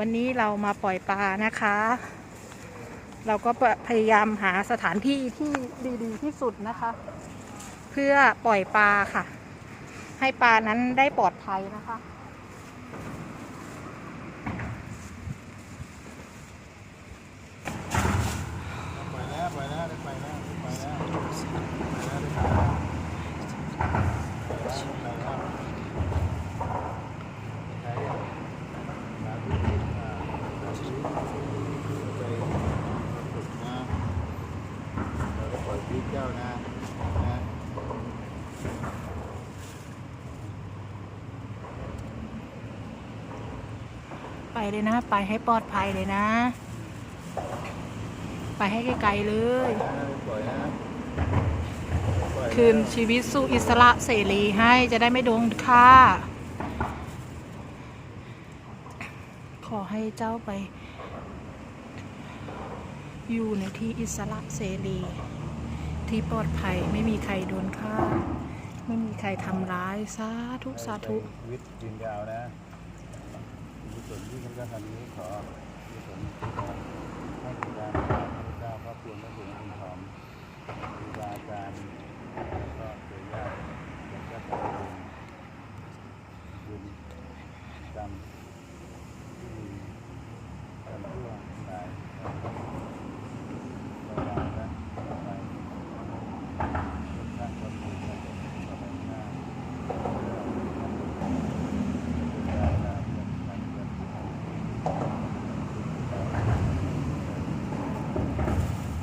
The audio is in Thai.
วันนี้เรามาปล่อยปลานะคะ เราก็พยายามหาสถานที่ที่ดีๆที่สุดนะคะ เพื่อปล่อยปลาค่ะ ให้ปลานั้นได้ปลอดภัยนะคะ ไปแล้วไปแล้วได้ไปแล้วได้ไปแล้วไปแล้วได้ไปแล้วไปแล้วมาดูอ่ามาดูไปฝึกนะเราก็ปล่อยพี่เจ้านะนะไปเลยนะ ไปให้ปลอดภัยเลยนะ ไปให้ไกลๆเลย ปล่อยนะปล่อยคืนชีวิตสู่อิสระเสรีให้จะได้ไม่โดนฆ่า ขอให้เจ้าไป อยู่ในที่อิสระเสรี ที่ปลอดภัยไม่มีใครโดนฆ่า ไม่มีใครทำร้ายสาธุสาธุชีวิตยืนยาวนะมีส่วนที่ท่านก็ทำนี้ขอมีส่วนที่ขอให้คุณยาพระพุทธเจ้าพระเพีย